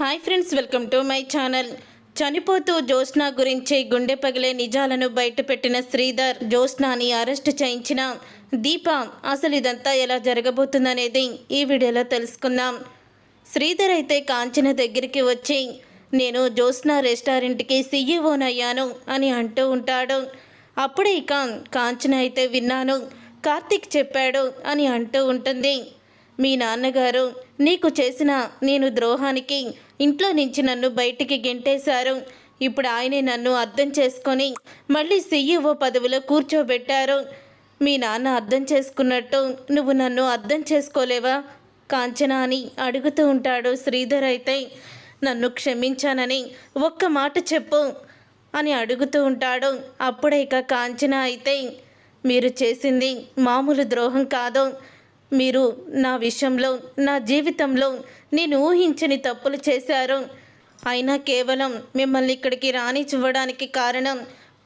Hi friends welcome to my channel. చనిపోతూ జ్యోత్స్న గురించి గుండె పగిలే నిజాలను బయటపెట్టిన శ్రీధర్ జ్యోత్స్నాని అరెస్ట్ చేయించిన దీప. అసలు ఇదంతా ఎలా జరగబోతుందనేది ఈ వీడియోలో తెలుసుకుందాం. శ్రీధర్ అయితే కాంచన దగ్గరికి వచ్చి నేను జ్యోత్స్న రెస్టారెంట్కి సీఈఓనయ్యాను అని అంటూ ఉంటాడు. అప్పుడే ఇక కాంచన అయితే విన్నాను. కార్తీక్ చెప్పాడు అని అంటూ ఉంటుంది. మీ నాన్నగారు నీకు చేసిన నేను ద్రోహానికి ఇంట్లో నుంచి నన్ను బయటికి గెంటేశారు. ఇప్పుడు ఆయనే నన్ను అర్థం చేసుకొని మళ్ళీ సీఈఓ పదవిలో కూర్చోబెట్టారు. మీ నాన్న అర్థం చేసుకున్నట్టు నువ్వు నన్ను అర్థం చేసుకోలేవా? కాంచన అని అడుగుతూ ఉంటాడు శ్రీధర్ అయితే. నన్ను క్షమించానని ఒక్క మాట చెప్పు అని అడుగుతూ ఉంటాడు. అప్పుడే ఇక కాంచన అయితే మీరు చేసింది మామూలు ద్రోహం కాదు. మీరు నా విషయంలో నా జీవితంలో నేను ఊహించని తప్పులు చేశారు. అయినా కేవలం మిమ్మల్ని ఇక్కడికి రానిచ్చివ్వడానికి కారణం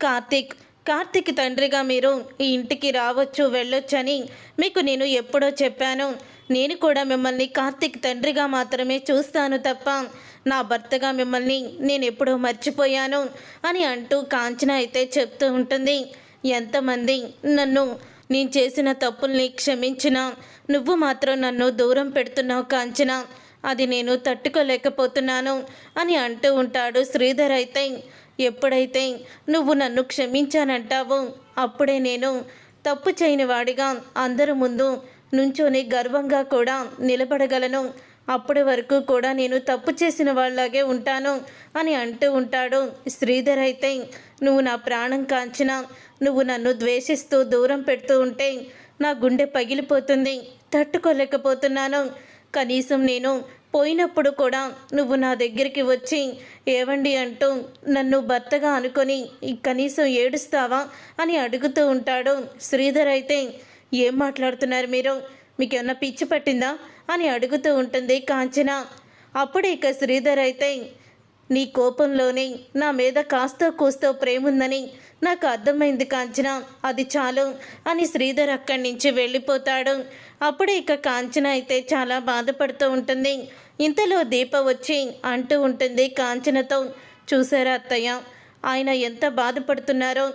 కార్తీక్. కార్తీక్ తండ్రిగా మీరు ఈ ఇంటికి రావచ్చు వెళ్ళొచ్చని మీకు నేను ఎప్పుడో చెప్పాను. నేను కూడా మిమ్మల్ని కార్తీక్ తండ్రిగా మాత్రమే చూస్తాను తప్ప నా భర్తగా మిమ్మల్ని నేను ఎప్పుడో మర్చిపోయాను అని అంటూ కాంచన అయితే చెప్తూ ఉంటుంది. ఎంతమంది నన్ను నేను చేసిన తప్పుల్ని క్షమించినా. నువ్వు మాత్రం నన్ను దూరం పెడుతున్నావు కాంచన. అది నేను తట్టుకోలేకపోతున్నాను అని అంటూ ఉంటాడు శ్రీధర్ అయితే. ఎప్పుడైతే నువ్వు నన్ను క్షమించానంటావో అప్పుడే నేను తప్పు చేయని వాడిగా అందరి ముందు నుంచొని గర్వంగా కూడా నిలబడగలను. అప్పటి వరకు కూడా నేను తప్పు చేసిన వాళ్ళలాగే ఉంటాను అని అంటూ ఉంటాడు శ్రీధర్ అయితే. నువ్వు నా ప్రాణం కాంచిన. నువ్వు నన్ను ద్వేషిస్తూ దూరం పెడుతూ ఉంటే నా గుండె పగిలిపోతుంది తట్టుకోలేకపోతున్నాను. కనీసం నేను పోయినప్పుడు కూడా నువ్వు నా దగ్గరికి వచ్చి ఏవండి అంటూ నన్ను భర్తగా అనుకొని కనీసం ఏడుస్తావా అని అడుగుతూ ఉంటాడు. శ్రీధర్ అయితే ఏం మాట్లాడుతున్నారు మీరు? మీకేమన్నా పిచ్చి పట్టిందా? అని అడుగుతూ ఉంటుంది కాంచన. అప్పుడు ఇక శ్రీధర్ అయితే నీ కోపంలోనే నా మీద కాస్తో కూస్తో ప్రేమ ఉందని నాకు అర్థమైంది కాంచన. అది చాలు అని శ్రీధర్ అక్కడి నుంచి వెళ్ళిపోతాడు. అప్పుడు ఇక కాంచన అయితే చాలా బాధపడుతూ ఉంటుంది. ఇంతలో దీప వచ్చి అంటూ ఉంటుంది కాంచనతో చూసారా అత్తయ్య ఆయన ఎంత బాధపడుతున్నారో.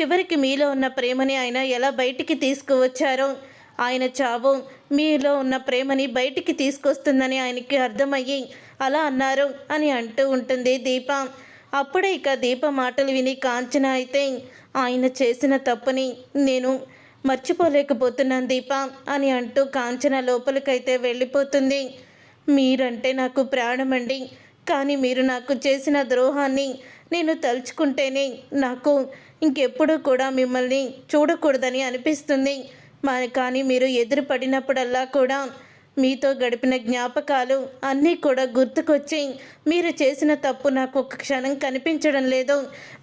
చివరికి మీలో ఉన్న ప్రేమని ఆయన ఎలా బయటికి తీసుకువచ్చారో. ఆయన చావు మీలో ఉన్న ప్రేమని బయటికి తీసుకొస్తుందని ఆయనకి అర్థమయ్యి అలా అన్నారు అని అంటూ ఉంటుంది దీప. అప్పుడే ఇక దీప మాటలు విని కాంచన అయితే ఆయన చేసిన తప్పుని నేను మర్చిపోలేకపోతున్నాను దీప అని అంటూ కాంచన లోపలికైతే వెళ్ళిపోతుంది. మీరంటే నాకు ప్రాణమండి కానీ మీరు నాకు చేసిన ద్రోహాన్ని నేను తలుచుకుంటేనే నాకు ఇంకెప్పుడు కూడా మిమ్మల్ని చూడకూడదని అనిపిస్తుంది. మా కానీ మీరు ఎదురు పడినప్పుడల్లా కూడా మీతో గడిపిన జ్ఞాపకాలు అన్నీ కూడా గుర్తుకొచ్చి మీరు చేసిన తప్పు నాకు ఒక క్షణం కనిపించడం లేదు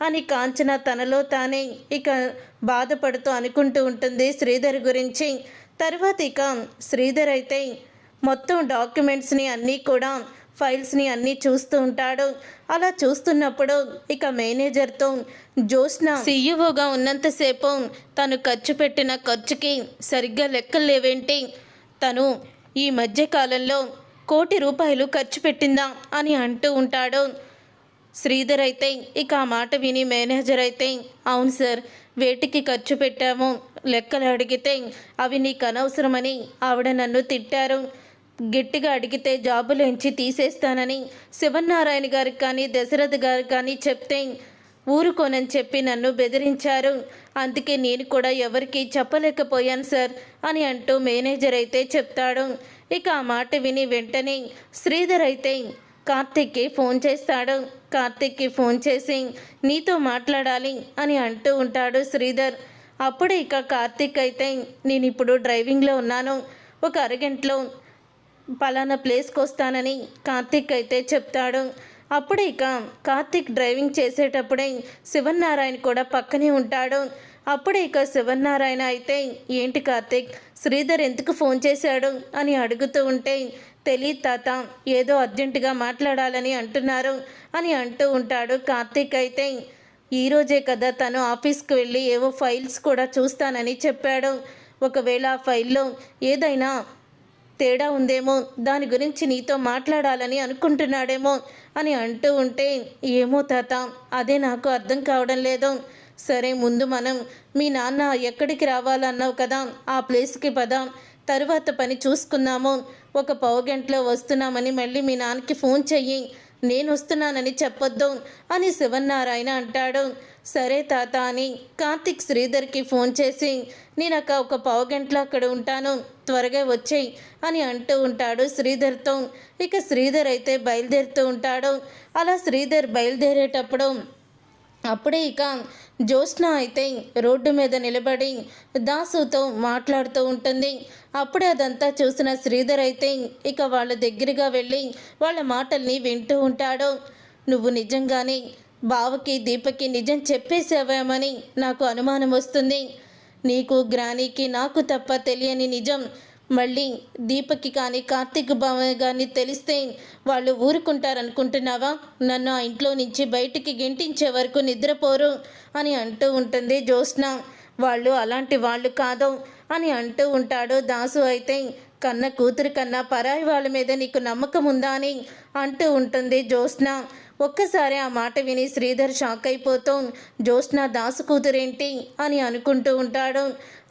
అని కాంచన తనలో తానే ఇక బాధపడుతూ అనుకుంటూ ఉంటుంది శ్రీధర్ గురించి. తర్వాత ఇక శ్రీధర్ అయితే మొత్తం డాక్యుమెంట్స్ని అన్నీ కూడా ఫైల్స్ని అన్నీ చూస్తూ ఉంటాడు. అలా చూస్తున్నప్పుడు ఇక మేనేజర్తో జోష్న సీఈఓగా ఉన్నంతసేపు తను ఖర్చు పెట్టిన ఖర్చుకి సరిగ్గా లెక్కలు లేవేంటి? తను ఈ మధ్యకాలంలో కోటి రూపాయలు ఖర్చు పెట్టిందా అని అంటూ ఉంటాడు. శ్రీధర్ అయితే ఇక ఆ మాట విని మేనేజర్ అయితే అవును సార్ వేటికి ఖర్చు పెట్టాము లెక్కలు అడిగితే అవి నీకు అనవసరమని ఆవిడ నన్ను తిట్టారు. గట్టిగా అడిగితే జాబులోంచి తీసేస్తానని శివనారాయణ గారికి కానీ దశరథ్ గారికి కానీ చెప్తే ఊరుకోనని చెప్పి నన్ను బెదిరించారు. అందుకే నేను కూడా ఎవరికి చెప్పలేకపోయాను సార్ అని అంటూ మేనేజర్ అయితే చెప్తాడు. ఇక ఆ మాట విని వెంటనే శ్రీధర్ అయితే కార్తిక్కి ఫోన్ చేస్తాడు. కార్తిక్కి ఫోన్ చేసి నీతో మాట్లాడాలి అని అంటూ ఉంటాడు శ్రీధర్. అప్పుడే ఇక కార్తిక్ అయితే నేను ఇప్పుడు డ్రైవింగ్లో ఉన్నాను. ఒక అరగంటలో పలానా ప్లేస్కి వస్తానని కార్తిక్ అయితే చెప్తాడు. అప్పుడే ఇక కార్తిక్ డ్రైవింగ్ చేసేటప్పుడే శివన్నారాయణ కూడా పక్కనే ఉంటాడు. అప్పుడే ఇక శివన్నారాయణ అయితే ఏంటి కార్తిక్? శ్రీధర్ ఎందుకు ఫోన్ చేశాడు? అని అడుగుతూ ఉంటే తెలియదు తాత ఏదో అర్జెంటుగా మాట్లాడాలని అంటున్నారు అని అంటూ ఉంటాడు కార్తిక్ అయితే. ఈరోజే కదా తను ఆఫీస్కి వెళ్ళి ఏవో ఫైల్స్ కూడా చూస్తానని చెప్పాడు. ఒకవేళ ఆ ఫైల్లో ఏదైనా తేడా ఉందేమో? దాని గురించి నీతో మాట్లాడాలని అనుకుంటున్నాడేమో? అని అంటూ ఉంటే ఏమో తాత అదే నాకు అర్థం కావడం లేదు. సరే ముందు మనం మీ నాన్న ఎక్కడికి రావాలన్నావు కదా? ఆ ప్లేస్కి పదాం. తరువాత పని చూసుకుందాము. ఒక పావు గంటలో వస్తున్నామని మళ్ళీ మీ నాన్నకి ఫోన్ చెయ్యి. నేను వస్తున్నానని చెప్పొద్దు అని శివన్నారాయణ అంటాడు. సరే తాత అని కార్తిక్ శ్రీధర్కి ఫోన్ చేసి నేను ఒక పావు గంటలో అక్కడ ఉంటాను త్వరగా వచ్చేయి అని అంటూ ఉంటాడు శ్రీధర్తో. ఇక శ్రీధర్ అయితే బయలుదేరుతూ ఉంటాడు. అలా శ్రీధర్ బయలుదేరేటప్పుడు అప్పుడే ఇక జ్యోత్స్న అయితే రోడ్డు మీద నిలబడి దాసుతో మాట్లాడుతూ ఉంటుంది. అప్పుడే అదంతా చూసిన శ్రీధర్ అయితే ఇక వాళ్ళ దగ్గరగా వెళ్ళి వాళ్ళ మాటల్ని వింటూ ఉంటాడు. నువ్వు నిజంగానే బావకి దీపకి నిజం చెప్పేసావేమని నాకు అనుమానం వస్తుంది. నీకు గ్రానీకి నాకు తప్ప తెలియని నిజం మళ్ళీ దీపకి కానీ కార్తీక్ బావ కానీ తెలిస్తే వాళ్ళు ఊరుకుంటారనుకుంటున్నావా? నన్ను ఆ ఇంట్లో నుంచి బయటికి గెంటించే వరకు నిద్రపోరు అని అంటూ ఉంటుంది జ్యోత్స్న. వాళ్ళు అలాంటి వాళ్ళు కాదు అని అంటూ ఉంటాడు దాసు అయితే. కన్న కూతురు కన్నా పరాయి వాళ్ళ మీద నీకు నమ్మకం ఉందా అని అంటూ ఉంటుంది జ్యోత్స్న. ఒక్కసారి ఆ మాట విని శ్రీధర్ షాక్ అయిపోతూ. జ్యోత్స్న దాసు కూతురేంటి అని అనుకుంటూ ఉంటాడు.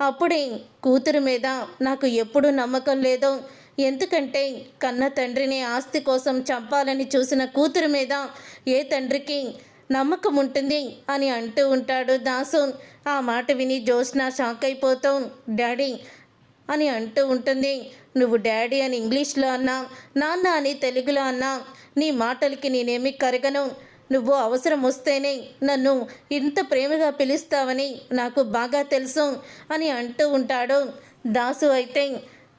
అప్పుడే కూతురు మీద నాకు ఎప్పుడూ నమ్మకం లేదు. ఎందుకంటే కన్న తండ్రిని ఆస్తి కోసం చంపాలని చూసిన కూతురు మీద ఏ తండ్రికి నమ్మకం ఉంటుంది అని అంటూ ఉంటాడు దాసు. ఆ మాట విని జ్యోత్స్న షాక్ అయిపోతాం. డాడీ అని అంటూ ఉంటుంది. నువ్వు డాడీ అని ఇంగ్లీష్లో అన్నా నాన్న అని తెలుగులో అన్నా నీ మాటలకి నేనేమి కరగను. నువ్వు అవసరం వస్తేనే నన్ను ఇంత ప్రేమగా పిలుస్తావని నాకు బాగా తెలుసు అని అంటూ ఉంటాడు. దాసు అయితే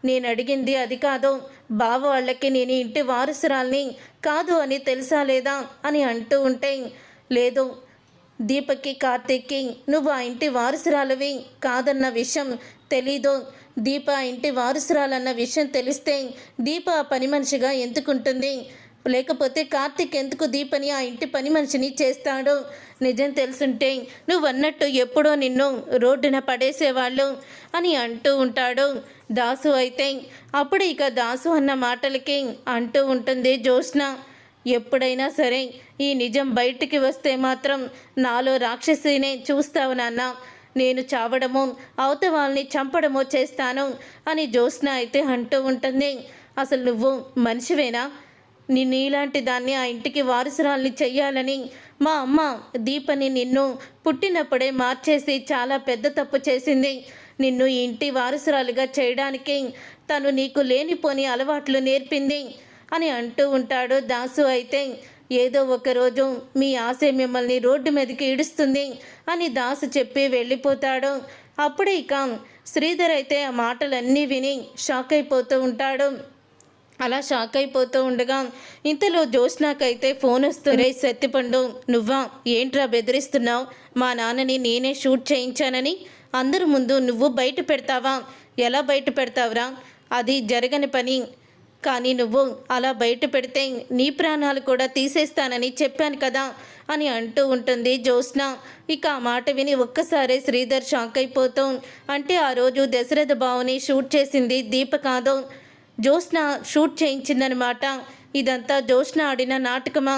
నేను అడిగింది అది కాదు. బావ వాళ్ళకి నేను ఇంటి వారసురాల్ని కాదు అని తెలుసా లేదా అని అంటూ ఉంటే లేదు. దీపక్కి కార్తీక్కి నువ్వు ఆ ఇంటి వారసురాలవి కాదన్న విషయం తెలీదు. దీప ఆ ఇంటి వారసురాలన్న విషయం తెలిస్తే దీప ఆ పని మనిషిగా ఎందుకుంటుంది? లేకపోతే కార్తీక్ ఎందుకు దీపని ఆ ఇంటి పని మనిషిని చేస్తాడు? నిజం తెలుసుంటే నువ్వు అన్నట్టు ఎప్పుడో నిన్ను రోడ్డున పడేసేవాళ్ళు అని అంటూ ఉంటాడు. దాసు అయితే అప్పుడు ఇక దాసు అన్న మాటలకి అంటూ ఉంటుంది జ్యోత్స్న. ఎప్పుడైనా సరే ఈ నిజం బయటికి వస్తే మాత్రం నాలో రాక్షసినే చూస్తావు నాన్న. నేను చావడము అవత వాళ్ళని చంపడమో చేస్తాను అని జ్యోత్స్న అయితే అంటూ ఉంటుంది. అసలు నువ్వు మనిషివేనా? నిన్ను ఇలాంటి దాన్ని ఆ ఇంటికి వారసురాల్ని చెయ్యాలని మా అమ్మ దీపని నిన్ను పుట్టినప్పుడే మార్చేసి చాలా పెద్ద తప్పు చేసింది. నిన్ను ఇంటి వారసురాలుగా చేయడానికి తను నీకు లేనిపోని అలవాట్లు నేర్పింది. అని అంటూ ఉంటాడు. దాసు అయితే ఏదో ఒకరోజు మీ ఆశ మిమ్మల్ని రోడ్డు మీదకి ఈడుస్తుంది అని దాసు చెప్పి వెళ్ళిపోతాడు. అప్పుడే ఇక శ్రీధర్ అయితే ఆ మాటలన్నీ విని షాక్ అయిపోతూ ఉంటాడు. అలా షాక్ అయిపోతూ ఉండగా ఇంతలో జోష్నాకైతే ఫోన్ వస్తుంది. సత్తిపండు నువ్వా? ఏంట్రా బెదిరిస్తున్నావు? మా నాన్నని నేనే షూట్ చేయించానని? అందరి ముందు నువ్వు బయట పెడతావా? ఎలా బయట పెడతావురా? అది జరగని పని. కానీ నువ్వు అలా బయట పెడితే నీ ప్రాణాలు కూడా తీసేస్తానని చెప్పాను కదా అని అంటూ ఉంటుంది జ్యోత్స్న. ఇక ఆ మాట విని ఒక్కసారి శ్రీధర్ షాక్ అయిపోతాం అంటే ఆ రోజు దశరథ బావుని షూట్ చేసింది దీప కాదు. జ్యోత్స్న షూట్ చేయించిందనమాట ఇదంతా జ్యోత్స్న ఆడిన నాటకమా?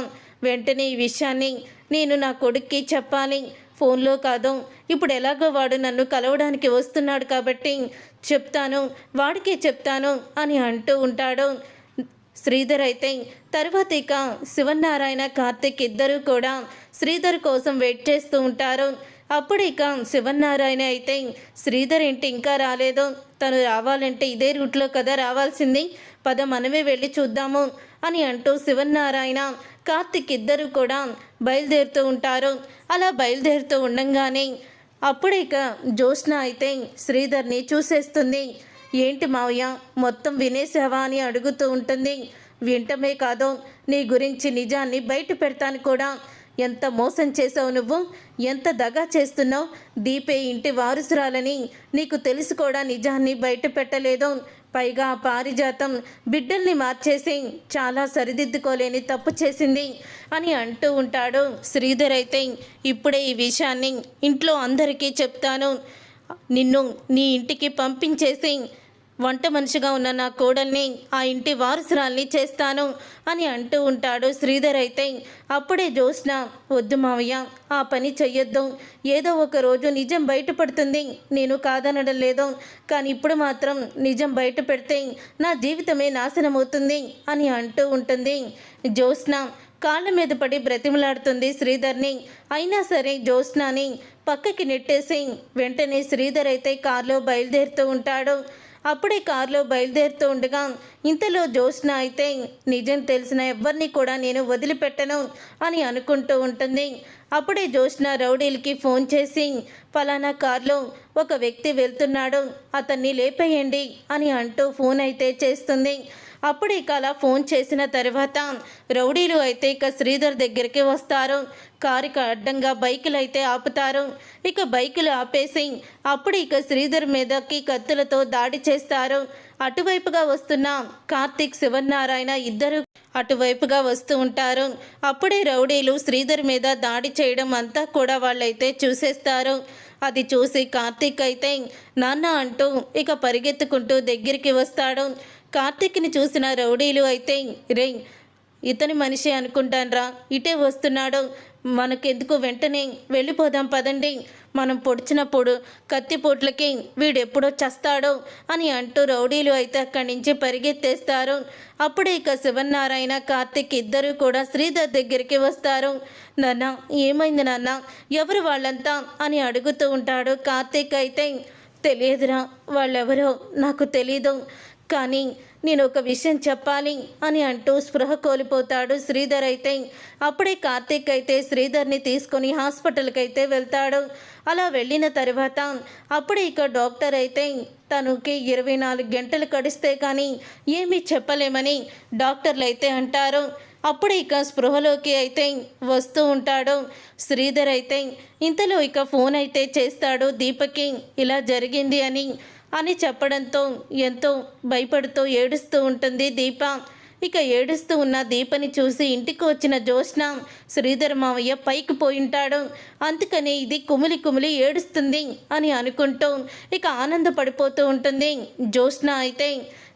వెంటనే ఈ విషయాన్ని నేను నా కొడుక్కి చెప్పాలి. ఫోన్లో కాదు. ఇప్పుడు ఎలాగో వాడు నన్ను కలవడానికి వస్తున్నాడు కాబట్టి చెప్తాను వాడికే చెప్తాను అని అంటూ ఉంటాడు. శ్రీధర్ అయితే తర్వాత ఇక శివనారాయణ కార్తిక్ ఇద్దరూ కూడా శ్రీధర్ కోసం వెయిట్ చేస్తూ ఉంటారు. అప్పుడు ఇక శివనారాయణ అయితే శ్రీధర్ ఏంటి ఇంకా రాలేదు. తను రావాలంటే ఇదే రూట్లో కదా రావాల్సింది. పద మనమే వెళ్ళి చూద్దాము. అని అంటూ శివనారాయణ కార్తిక్ ఇద్దరు కూడా బయలుదేరుతూ ఉంటారు. అలా బయలుదేరుతూ ఉండంగానే అప్పుడే ఇక జ్యోత్స్న అయితే శ్రీధర్ని చూసేస్తుంది. ఏంటి మావయ్య మొత్తం వినేసావా అని అడుగుతూ ఉంటుంది. వింటమే కాదు నీ గురించి నిజాన్ని బయట పెడతాను కూడా. ఎంత మోసం చేసావు నువ్వు? ఎంత దగా చేస్తున్నావు? దీపే ఇంటి వారసురాలని నీకు తెలుసు కూడా నిజాన్ని బయట పెట్టలేదు. పైగా పారిజాతం బిడ్డల్ని మార్చేసి చాలా సరిదిద్దుకోలేని తప్పు చేసింది అని అంటూ ఉంటాడు శ్రీధర్ అయితే. ఇప్పుడే ఈ విషయాన్ని ఇంట్లో అందరికీ చెప్తాను. నిన్ను నీ ఇంటికి పంపించేసి వంట మనిషిగా ఉన్న నా కోడల్ని ఆ ఇంటి వారసురాల్ని చేస్తాను అని అంటూ ఉంటాడు శ్రీధర్ అయితే. అప్పుడే జోష్న వద్దు మావయ్య ఆ పని చెయ్యొద్దు. ఏదో ఒక రోజు నిజం బయటపడుతుంది. నేను కాదనడం లేదు. కానీ ఇప్పుడు మాత్రం నిజం బయట పెడితే నా జీవితమే నాశనం అవుతుంది అని అంటూ ఉంటుంది జోష్న కాళ్ళ మీద పడి బ్రతిమలాడుతుంది శ్రీధర్ని. అయినా సరే జ్యోత్స్నాని పక్కకి నెట్టేసి వెంటనే శ్రీధర్ అయితే కారులో బయలుదేరుతూ ఉంటాడు. అప్పుడే కారులో బయలుదేరుతూ ఉండగా ఇంతలో జ్యోత్స్న అయితే నిజం తెలిసిన ఎవరిని కూడా నేను వదిలిపెట్టను అని అనుకుంటూ ఉంటుంది. అప్పుడే జ్యోత్స్న రౌడీలకి ఫోన్ చేసి ఫలానా కారులో ఒక వ్యక్తి వెళ్తున్నాడు అతన్ని లేపేయండి అని అంటూ ఫోన్ అయితే చేస్తుంది. అప్పుడు ఇక అలా ఫోన్ చేసిన తర్వాత రౌడీలు అయితే ఇక శ్రీధర్ దగ్గరికి వస్తారు. కారుకి అడ్డంగా బైకులు అయితే ఆపుతారు. ఇక బైకులు ఆపేసి అప్పుడు ఇక శ్రీధర్ మీదకి కత్తులతో దాడి చేస్తారు. అటువైపుగా వస్తున్న కార్తీక్ శివనారాయణ ఇద్దరు అటువైపుగా వస్తూ ఉంటారు. అప్పుడే రౌడీలు శ్రీధర్ మీద దాడి చేయడం అంతా కూడా వాళ్ళైతే చూసేస్తారు. అది చూసి కార్తీక్ అయితే నాన్న అంటూ ఇక పరిగెత్తుకుంటూ దగ్గరికి వస్తాడు. కార్తీక్ని చూసిన రౌడీలు అయితే రే ఇతని మనిషి అనుకుంటాన్రా. ఇటే వస్తున్నాడు. మనకెందుకు వెంటనే వెళ్ళిపోదాం పదండి. మనం పొడిచినప్పుడు కత్తిపోట్లకి వీడెప్పుడో చస్తాడో అని అంటూ రౌడీలు అయితే అక్కడి నుంచి పరిగెత్తేస్తారు. అప్పుడే ఇక శివనారాయణ కార్తిక్ ఇద్దరూ కూడా శ్రీధర్ దగ్గరికి వస్తారు. నాన్న ఏమైంది నాన్న? ఎవరు వాళ్ళంతా? అని అడుగుతూ ఉంటాడు కార్తిక్ అయితే. తెలియదురా. వాళ్ళెవరో నాకు తెలీదు. కానీ నేను ఒక విషయం చెప్పాలి అని అంటూ స్పృహ కోల్పోతాడు శ్రీధర్ అయితే. అప్పుడే కార్తీక్ అయితే శ్రీధర్ని తీసుకొని హాస్పిటల్కి అయితే వెళ్తాడు. అలా వెళ్ళిన తర్వాత అప్పుడే ఇక డాక్టర్ అయితే తనకి ఇరవై నాలుగు గంటలు కడిస్తే కానీ ఏమీ చెప్పలేమని డాక్టర్లు అయితే అంటారు. అప్పుడు ఇక స్పృహలోకి అయితే వస్తూ ఉంటాడు. శ్రీధర్ అయితే ఇంతలో ఇక ఫోన్ అయితే చేస్తాడు దీపకి ఇలా జరిగింది అని అని చెప్పడంతో ఎంతో భయపడుతూ ఏడుస్తూ ఉంటుంది దీప. ఇక ఏడుస్తూ ఉన్న దీపని చూసి ఇంటికి వచ్చిన జ్యోత్స్న శ్రీధర్ మావయ్య పైకి పోయింటాడు అందుకని ఇది కుమిలి కుమిలి ఏడుస్తుంది అని అనుకుంటూ ఇక ఆనందపడిపోతూ ఉంటుంది జ్యోత్స్న అయితే.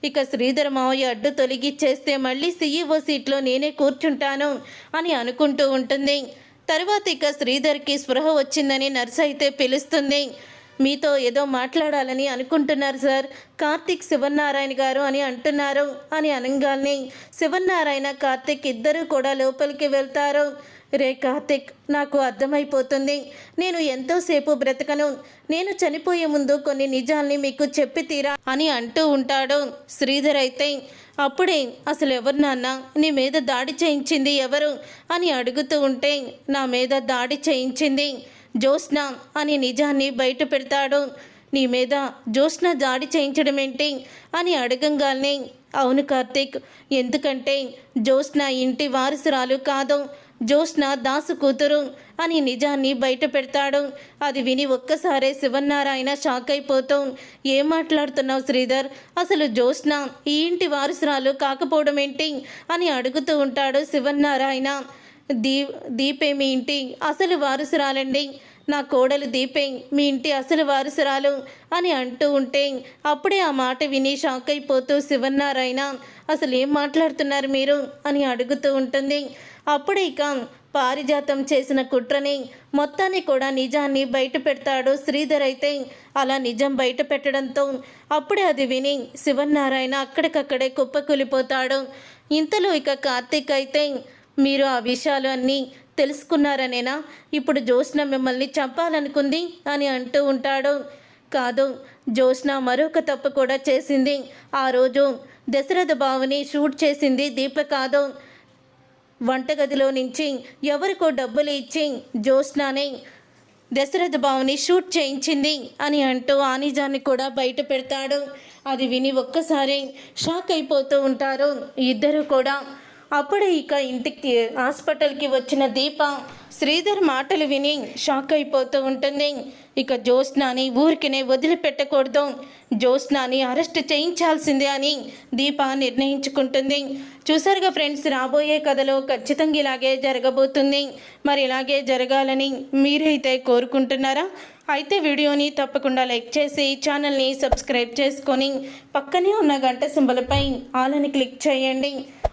ఇక శ్రీధర్ మావయ్య అడ్డు తొలగిచ్చేస్తే మళ్ళీ సీఈఓ సీట్లో నేనే కూర్చుంటాను అని అనుకుంటూ ఉంటుంది. తర్వాత ఇక శ్రీధర్కి స్పృహ వచ్చిందని నర్సు అయితే పిలుస్తుంది. మీతో ఏదో మాట్లాడాలని అనుకుంటున్నారు సార్. కార్తిక్ శివనారాయణ గారు అని అంటున్నారు అని అనగానే శివనారాయణ కార్తిక్ ఇద్దరూ కూడా లోపలికి వెళ్తారు. రే కార్తిక్ నాకు అర్థమైపోతుంది. నేను ఎంతోసేపు బ్రతకను. నేను చనిపోయే ముందు కొన్ని నిజాల్ని మీకు చెప్పి తీరా అని అంటూ ఉంటాడు శ్రీధర్ అయితే. అప్పుడే అసలు ఎవరు నాన్న? నీ మీద దాడి చేయించింది ఎవరు? అని అడుగుతూ ఉంటే నా మీద దాడి చేయించింది జ్యోత్స్న అని నిజాన్ని బయట పెడతాడు. నీ మీద జ్యోత్స్న దాడి చేయించడం ఏంటి అని అడగంగానే అవును కార్తీక్ ఎందుకంటే జ్యోత్స్న ఇంటి వారసురాలు కాదు. జ్యోత్స్న దాసు కూతురు అని నిజాన్ని బయట పెడతాడు. అది విని ఒక్కసారే శివనారాయణ షాక్ అయిపోతాం ఏం మాట్లాడుతున్నావు శ్రీధర్? అసలు జ్యోత్స్న ఈ ఇంటి వారసురాలు కాకపోవడం ఏంటి అని అడుగుతూ ఉంటాడు శివనారాయణ దీ దీపే మీ ఇంటి అసలు వారసురాలండి. నా కోడలు దీపే మీ ఇంటి అసలు వారసురాలు అని అంటూ ఉంటే అప్పుడే ఆ మాట విని షాక్ అయిపోతూ శివన్నారాయణ అసలు ఏం మాట్లాడుతున్నారు మీరు? అని అడుగుతూ ఉంటుంది. అప్పుడే ఇక పారిజాతం చేసిన కుట్రని మొత్తాన్ని కూడా నిజాన్ని బయట పెడతాడు శ్రీధర్ అయితే. అలా నిజం బయట పెట్టడంతో అప్పుడే అది విని శివన్నారాయణ అక్కడికక్కడే కుప్పకూలిపోతాడు. ఇంతలో ఇక కార్తీక్ అయితే మీరు ఆ విషయాలు అన్నీ తెలుసుకున్నారనేనా? ఇప్పుడు జ్యోత్స్న మిమ్మల్ని చంపాలనుకుంది అని అంటూ ఉంటాడు. కాదు జ్యోత్స్న మరొక తప్పు కూడా చేసింది. ఆ రోజు దశరథ బావుని షూట్ చేసింది దీప కాదు. వంటగదిలో నుంచి ఎవరికో డబ్బులు ఇచ్చి జ్యోత్స్నాని దశరథ బావుని షూట్ చేయించింది అని అంటూ ఆనిజాన్ని కూడా బయట పెడతాడు. అది విని ఒక్కసారి షాక్ అయిపోతూ ఉంటారు. ఇద్దరు కూడా అప్పుడే ఇక ఇంటికి హాస్పిటల్కి వచ్చిన దీప శ్రీధర్ మాటలు విని షాక్ అయిపోతూ ఉంటుంది. ఇక జ్యోత్స్నాని ఊరికినే వదిలిపెట్టకూడదు. జ్యోత్స్నాని అరెస్ట్ చేయించాల్సిందే అని దీప నిర్ణయించుకుంటుంది. చూసారుగా ఫ్రెండ్స్ రాబోయే కథలో ఖచ్చితంగా ఇలాగే జరగబోతుంది. మరి ఇలాగే జరగాలని మీరైతే కోరుకుంటున్నారా? అయితే వీడియోని తప్పకుండా లైక్ చేసి ఛానల్ని సబ్స్క్రైబ్ చేసుకొని పక్కనే ఉన్న గంట సింబలపై ఆలని క్లిక్ చేయండి.